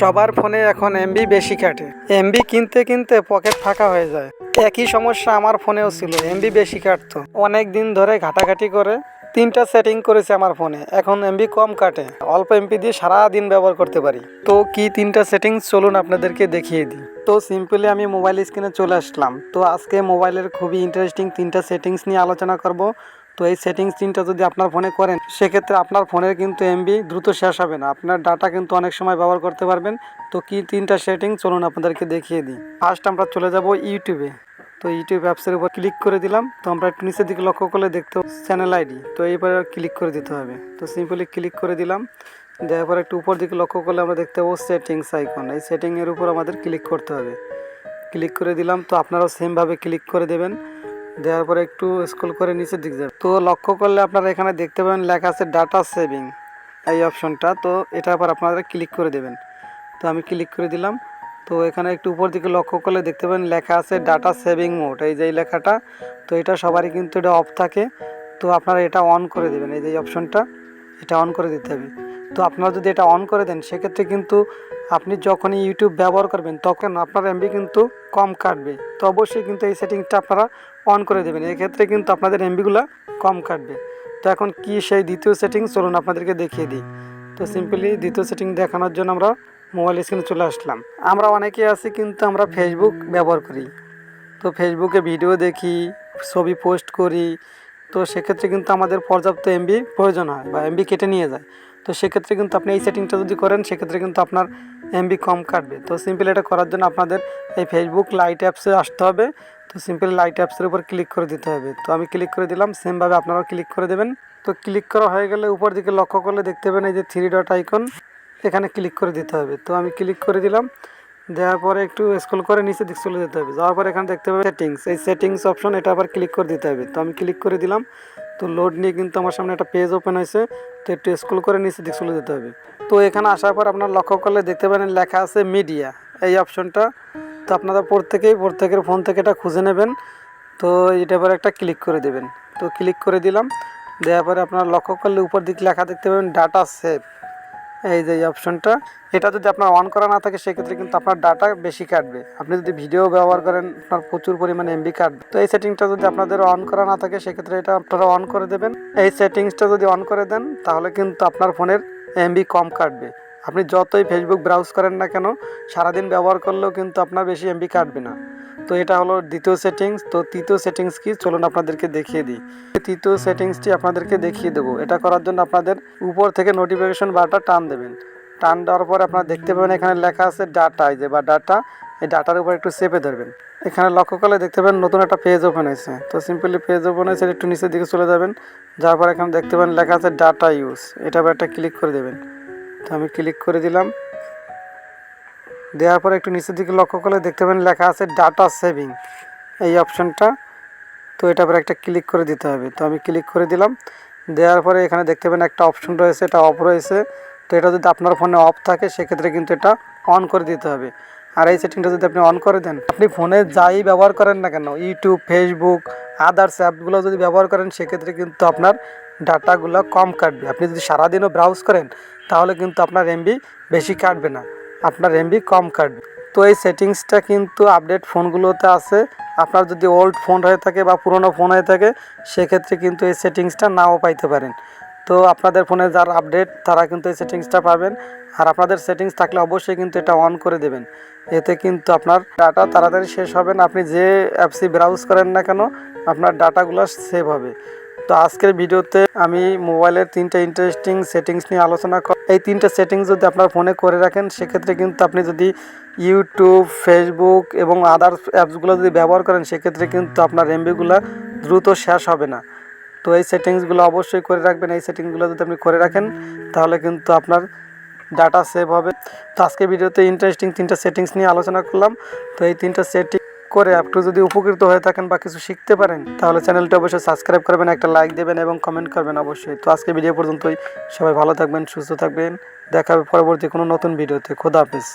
সবার ফোনে এখন এমবি বেশি কাটে এমবি কিনতে কিনতে পকেট ফাঁকা হয়ে যায়। একই সমস্যা আমার ফোনেও ছিল। এমবি বেশি কাটতো অনেক দিন ধরে ঘাটাঘাটি করে তিনটা সেটিং করেছে আমার ফোনে। এখন এমবি কম কাটে। অল্প এমপি দিয়ে সারা দিন ব্যবহার করতে পারি। তো কি তিনটা সেটিংস চলুন আপনাদেরকে দেখিয়ে দিই। তো সিম্পলি আমি মোবাইল স্ক্রিনে চলে আসলাম। তো আজকে মোবাইলের খুবই ইন্টারেস্টিং তিনটা সেটিংস নিয়ে আলোচনা করব। তো এই সেটিংস তিনটা যদি আপনার ফোনে করেন, সেক্ষেত্রে আপনার ফোনের কিন্তু এমবি দ্রুত শেষ হবে না। আপনার ডাটা কিন্তু অনেক সময় ব্যবহার করতে পারবেন। তো কি তিনটা সেটিং চলুন আপনাদেরকে দেখিয়ে দিই। ফার্স্ট আমরা চলে যাব ইউটিউবে তো ইউটিউব অ্যাপসের উপর ক্লিক করে দিলাম। তো আমরা একটু নিচের দিকে লক্ষ্য করলে দেখতে চ্যানেল আইডি তো এইবার ক্লিক করে দিতে হবে। তো সিম্পলি ক্লিক করে দিলাম। দেওয়ার পর একটু উপর দিকে লক্ষ্য করলে আমরা দেখতে পাবো সেটিংস আইকন এই সেটিংয়ের উপর আমাদের ক্লিক করতে হবে। ক্লিক করে দিলাম। তো আপনারাও সেমভাবে ক্লিক করে দেবেন। দেওয়ার পরে একটু স্ক্রল করে নিচের দিক যাবে। তো লক্ষ্য করলে আপনারা এখানে দেখতে পাবেন লেখা আছে ডাটা সেভিং এই অপশনটা তো এটার পর আপনারা ক্লিক করে দেবেন। তো আমি ক্লিক করে দিলাম। তো এখানে একটু উপর দিকে লক্ষ্য করলে দেখতে পাবেন লেখা আছে ডাটা সেভিং মোড এই যে এই লেখাটা, তো এটা সবারই কিন্তু এটা অফ থাকে। তো আপনারা এটা অন করে দেবেন। এই যে অপশনটা এটা অন করে দিতে হবে। তো আপনারা যদি এটা অন করে দেন, সেক্ষেত্রে কিন্তু আপনি যখনই ইউটিউব ব্যবহার করবেন, তখন আপনার এমবি কিন্তু কম কাটবে। তো অবশ্যই কিন্তু এই সেটিংটা আপনারা অন করে দেবেন। এক্ষেত্রে কিন্তু আপনাদের এমবিগুলো কম কাটবে। তো এখন কি সেই দ্বিতীয় সেটিং চলুন আপনাদেরকে দেখিয়ে দিই। তো সিম্পলি দ্বিতীয় সেটিং দেখানোর জন্য আমরা মোবাইল স্ক্রিনে চলে আসলাম। আমরা অনেকে আছি, কিন্তু আমরা ফেসবুক ব্যবহার করি। তো ফেসবুকে ভিডিও দেখি, ছবি পোস্ট করি তো সেক্ষেত্রে কিন্তু আমাদের পর্যাপ্ত এমবি প্রয়োজন হয় বা এমবি কেটে নিয়ে যায়। তো সেক্ষেত্রে কিন্তু আপনি এই সেটিংটা যদি করেন, সেক্ষেত্রে কিন্তু আপনার এমবি কম কাটবে। তো সিম্পল এটা করার জন্য আপনাদের এই ফেসবুক লাইট অ্যাপসে আসতে হবে। তো সিম্পল লাইট অ্যাপসের উপর ক্লিক করে দিতে হবে। তো আমি ক্লিক করে দিলাম সেমভাবে আপনারাও ক্লিক করে দেবেন। তো ক্লিক করা হয়ে গেলে উপর দিকে লক্ষ্য করলে দেখতে পাবেন এই যে থ্রি ডট আইকন এখানে ক্লিক করে দিতে হবে। তো আমি ক্লিক করে দিলাম। দেওয়ার পরে একটু স্ক্রল করে নিচে দিক চলে যেতে হবে। যাওয়ার পরে এখানে দেখতে পাবেন সেটিংস এই সেটিংস অপশন এটা আবার ক্লিক করে দিতে হবে। তো আমি ক্লিক করে দিলাম। তো লোড নিয়ে কিন্তু আমার সামনে একটা পেজ ওপেন হয়েছে। তো একটু স্ক্রল করে নিচে দিক চলে যেতে হবে। তো এখানে আসার পর আপনার লক্ষ্য করলে দেখতে পাবেন লেখা আছে মিডিয়া এই অপশনটা তো আপনারা প্রত্যেকেই প্রত্যেকের ফোন থেকে এটা খুঁজে নেবেন। তো এটা এবার একটা ক্লিক করে দেবেন। তো ক্লিক করে দিলাম। দেওয়ার পরে আপনার লক্ষ্য করলে উপর দিক লেখা দেখতে পাবেন ডাটা সেভ এই যে এই অপশনটা, এটা যদি আপনার অন করা না থাকে, সেক্ষেত্রে কিন্তু আপনার ডাটা বেশি কাটবে। আপনি যদি ভিডিও ব্যবহার করেন, আপনার প্রচুর পরিমাণে এমবি কাটবে। তো এই সেটিংটা যদি আপনাদের অন করা না থাকে, সেক্ষেত্রে এটা আপনারা অন করে দেবেন। এই সেটিংসটা যদি অন করে দেন, তাহলে কিন্তু আপনার ফোনের এমবি কম কাটবে। আপনি যতই ফেসবুক ব্রাউজ করেন না কেন, সারাদিন ব্যবহার করলেও কিন্তু আপনার বেশি এমবি কাটবে না। তো এটা হলো দ্বিতীয় সেটিংস তো তৃতীয় সেটিংস কি? চলুন আপনাদেরকে দেখিয়ে দিই। তৃতীয় সেটিংসটি আপনাদেরকে দেখিয়ে দেবো। এটা করার জন্য আপনাদের উপর থেকে নোটিফিকেশন বারটা টান দেবেন। টান দেওয়ার পর আপনারা দেখতে পাবেন এখানে লেখা আছে ডাটা যে বা ডাটা এই ডাটার উপর একটু চেপে ধরবেন। এখানে লক্ষ্য করলে দেখতে পাবেন নতুন একটা পেজ ওপেন হয়েছে। তো সিম্পলি পেজ ওপেন হয়েছে একটু নিচের দিকে চলে যাবেন। যাওয়ার পর এখানে দেখতে পাবেন লেখা আছে ডাটা ইউজ এটা একটা ক্লিক করে দেবেন। তো আমি ক্লিক করে দিলাম। দেওয়ার পরে একটু নিচের দিকে লক্ষ্য করলে দেখতে পাবেন লেখা আছে ডাটা সেভিং। এই অপশনটা, তো এটা পরে একটা ক্লিক করে দিতে হবে। তো আমি ক্লিক করে দিলাম। দেওয়ার পরে এখানে দেখতে পাবেন একটা অপশন রয়েছে, এটা অফ রয়েছে। তো এটা যদি আপনার ফোনে অফ থাকে, সেক্ষেত্রে কিন্তু এটা অন করে দিতে হবে। আর এই সেটিংটা যদি আপনি অন করে দেন, আপনি ফোনে যাই ব্যবহার করেন না কেন, ইউটিউব, ফেসবুক, আদার্স অ্যাপগুলো যদি ব্যবহার করেন, সেক্ষেত্রে কিন্তু আপনার ডাটাগুলো কম কাটবে। আপনি যদি সারাদিনও ব্রাউজ করেন, তাহলে কিন্তু আপনার এমবি বেশি কাটবে না। আপনার এমবি কম কাটবে। তো এই সেটিংসটা কিন্তু আপডেট ফোনগুলোতে আছে। আপনার যদি ওল্ড ফোন হয়ে থাকে বা পুরনো ফোন হয়ে থাকে, সেক্ষেত্রে কিন্তু এই সেটিংসটা নাও পাইতে পারেন। তো আপনাদের ফোনে যার আপডেট তারা কিন্তু এই সেটিংসটা পাবেন। আর আপনাদের সেটিংস থাকলে অবশ্যই কিন্তু এটা অন করে দেবেন। এতে কিন্তু আপনার ডাটা তাড়াতাড়ি শেষ হবে না। আপনি যে অ্যাপসি ব্রাউজ করেন না কেন, আপনার ডাটাগুলো সেভ হবে। তো আজকের ভিডিওতে আমি মোবাইলের তিনটা ইন্টারেস্টিং সেটিংস নিয়ে আলোচনা কর এই তিনটা সেটিংস যদি আপনার ফোনে করে রাখেন, সেক্ষেত্রে কিন্তু আপনি যদি ইউটিউব ফেসবুক এবং আদার্স অ্যাপসগুলো যদি ব্যবহার করেন, সেক্ষেত্রে কিন্তু আপনার এমবিগুলো দ্রুত শেষ হবে না। তো এই সেটিংসগুলো অবশ্যই করে রাখবেন। এই সেটিংসগুলো যদি আপনি করে রাখেন, তাহলে কিন্তু আপনার ডাটা সেভ হবে। তো আজকে ভিডিওতে ইন্টারেস্টিং তিনটা সেটিংস নিয়ে আলোচনা করলাম। তো এই তিনটা সেটিং করে আপনি যদি উপকৃত হয়ে থাকেন বা কিছু শিখতে পারেন, তাহলে চ্যানেলটি অবশ্যই সাবস্ক্রাইব করবেন, একটা লাইক দেবেন এবং কমেন্ট করবেন অবশ্যই। তো আজকে ভিডিও পর্যন্তই। সবাই ভালো থাকবেন, সুস্থ থাকবেন। দেখা হবে পরবর্তী কোনো নতুন ভিডিওতে খোদা হাফেজ।